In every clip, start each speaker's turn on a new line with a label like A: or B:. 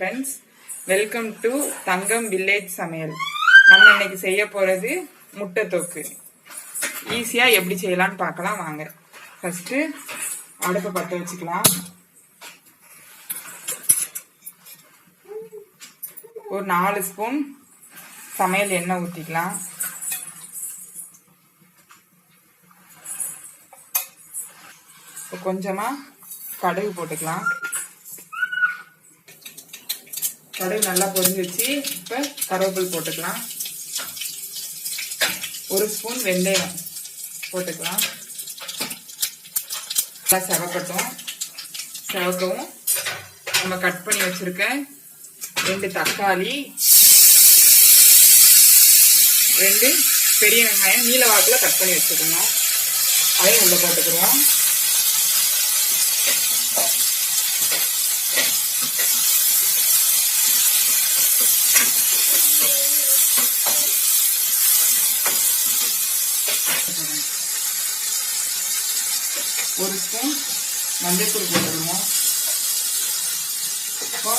A: Friends welcome to Thangam village Samayal. நம்ம இன்னைக்கு செய்ய போகிறது முட்டை தொக்கு ஈஸியாக எப்படி செய்யலாம்னு பார்க்கலாம் வாங்க. ஃபஸ்ட்டு அடுப்பை பற்ற வச்சுக்கலாம். ஒரு நாலு ஸ்பூன் சமையல் எண்ணெய் ஊற்றிக்கலாம் கொஞ்சமாக கடுகு போட்டுக்கலாம். கடுகு நல்லா பொரிஞ்சிருச்சு இப்போ கருவேப்பில் போட்டுக்கலாம். ஒரு ஸ்பூன் வெந்தயம் போட்டுக்கலாம். நல்லா செவக்கட்டும். செவக்கவும். நம்ம கட் பண்ணி வச்சிருக்க ரெண்டு தக்காளி ரெண்டு பெரிய வெங்காயம் நீல வாக்கில் கட் பண்ணி வச்சுக்கணும். அதையும் உள்ளே போட்டுக்கிறோம் ஒரு ஸ்பூன் மஞ்சள்தூள் போட்டுருவோம் இப்போ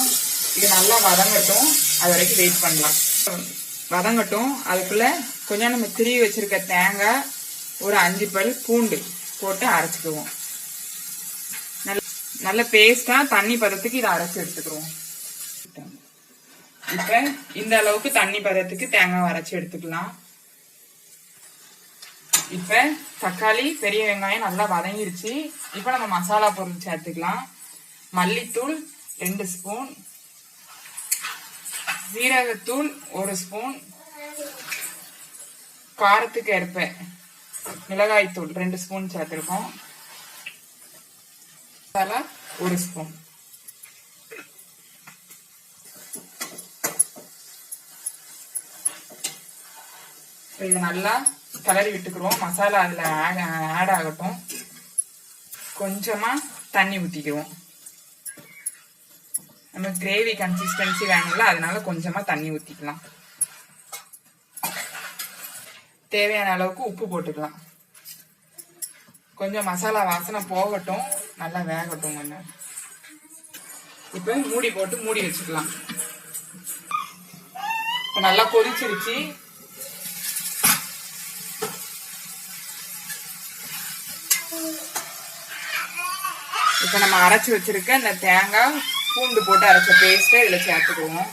A: இது நல்லா வதங்கட்டும். அது வரைக்கும் வெயிட் பண்ணலாம். வதங்கட்டும். அதுக்குள்ள கொஞ்சம் நம்ம திருவி வச்சிருக்க தேங்காய் ஒரு அஞ்சு பல் பூண்டு போட்டு அரைச்சிக்குவோம். நல்ல நல்ல பேஸ்டா தண்ணி பதத்துக்கு இதை அரைச்சி எடுத்துக்கிறோம். இப்ப இந்த அளவுக்கு தண்ணி பதத்துக்கு தேங்காய் அரைச்சி எடுத்துக்கலாம். இப்ப தக்காளி பெரிய வெங்காயம் நல்லா வதங்கிருச்சு. இப்ப நம்ம மசாலா பொருள் சேர்த்துக்கலாம். மல்லித்தூள் ரெண்டு ஸ்பூன். சீரகத்தூள் ஒரு ஸ்பூன். காரத்துக்கு ஏற்ப மிளகாய்த்தூள் ரெண்டு ஸ்பூன் சேர்த்துருக்கோம். மசாலா ஒரு ஸ்பூன். இது நல்லா கிளறி விட்டுக்குருவோம் மசாலா அதில் ஆட் ஆகட்டும். கொஞ்சமாக தண்ணி ஊற்றிக்குவோம் நம்ம கிரேவி கன்சிஸ்டன்சி வேணும்ல அதனால கொஞ்சமாக தண்ணி ஊற்றிக்கலாம் தேவையான அளவுக்கு உப்பு போட்டுக்கலாம். கொஞ்சம் மசாலா வாசனை போகட்டும். நல்லா வேகட்டும் கொஞ்சம். இப்போ மூடி போட்டு மூடி வச்சுக்கலாம். நல்லா கொதிச்சிருச்சு. இப்போ நம்ம அரைச்சி வச்சிருக்க இந்த தேங்காய் பூண்டு போட்டு அரைச்ச பேஸ்ட்டை இதில் சேர்த்துக்குவோம்.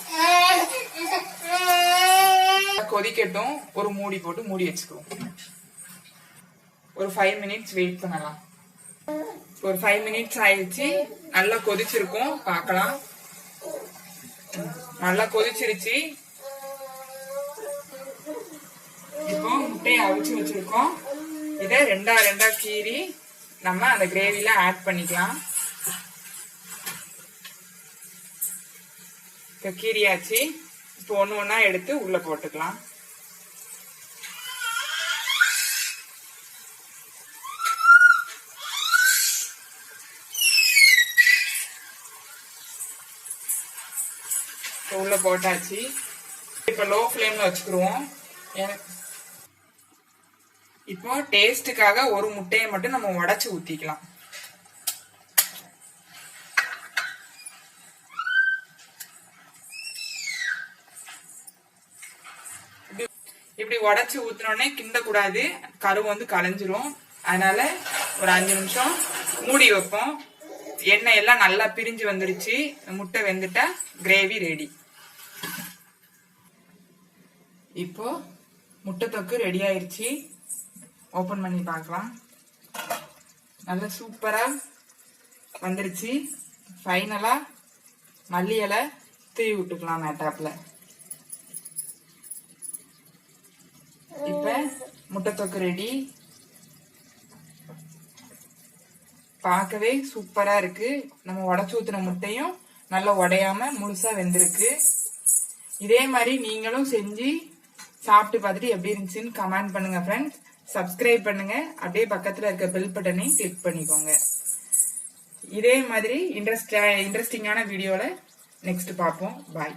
A: கொதிக்கட்டும். ஒரு மூடி போட்டு மூடி வச்சுக்குவோம். ஒரு ஃபைவ் மினிட்ஸ் வெயிட் பண்ணலாம். ஒரு ஃபைவ் மினிட்ஸ் ஆயிடுச்சு. நல்லா கொதிச்சிருக்கும். பார்க்கலாம். நல்லா கொதிச்சிருச்சு. இப்போ முட்டையை அவிச்சு வச்சிருக்கோம். இதை ரெண்டா ரெண்டா கீறி நம்ம அந்த கிரேவில ஆட் பண்ணிக்கலாம். இப்போ கீரியாச்சு இப்போ ஒன்று ஒன்றா எடுத்து உள்ள போட்டுக்கலாம். இப்போ உள்ள போட்டாச்சு. இப்போ லோ ஃப்ளேமில் வச்சுக்கிடுவோம் எனக்கு இப்போ டேஸ்ட்டுக்காக ஒரு முட்டையை மட்டும் நம்ம உடச்சி ஊத்திக்கலாம். இப்படி உடைச்சு ஊத்தினோடனே கிண்ட கூடாது. கரு வந்து கலைஞ்சிரும். அதனால ஒரு அஞ்சு நிமிஷம் மூடி வைப்போம். எண்ணெய் எல்லாம் நல்லா பிரிஞ்சு வந்துருச்சு. முட்டை வெந்துட்டா கிரேவி ரெடி இப்போ முட்டை தொக்கு ரெடி ஆயிருச்சு. ஓப்பன் பண்ணி பார்க்கலாம். நல்ல சூப்பராக வந்துருச்சு. ஃபைனலாக மல்லி இலை தூவி விட்டுக்கலாம் மேட்டாப்பில் இப்போ முட்டை தொக்கு ரெடி பார்க்கவே சூப்பராக இருக்கு. நம்ம உடச்சு ஊற்றின முட்டையும் நல்லா உடையாம முழுசாக வெந்திருக்கு. இதே மாதிரி நீங்களும் செஞ்சு சாப்பிட்டு பார்த்துட்டு எப்படி இருந்துச்சுன்னு கமெண்ட் பண்ணுங்க ஃப்ரெண்ட்ஸ் சப்ஸ்கிரைப் பண்ணுங்க. அப்படியே பக்கத்துல இருக்க பெல் பட்டனையும் கிளிக் பண்ணிக்கோங்க. இதே மாதிரி இன்ட்ரெஸ்ட் இன்ட்ரெஸ்டிங்கான வீடியோல நெக்ஸ்ட் பார்ப்போம். பாய்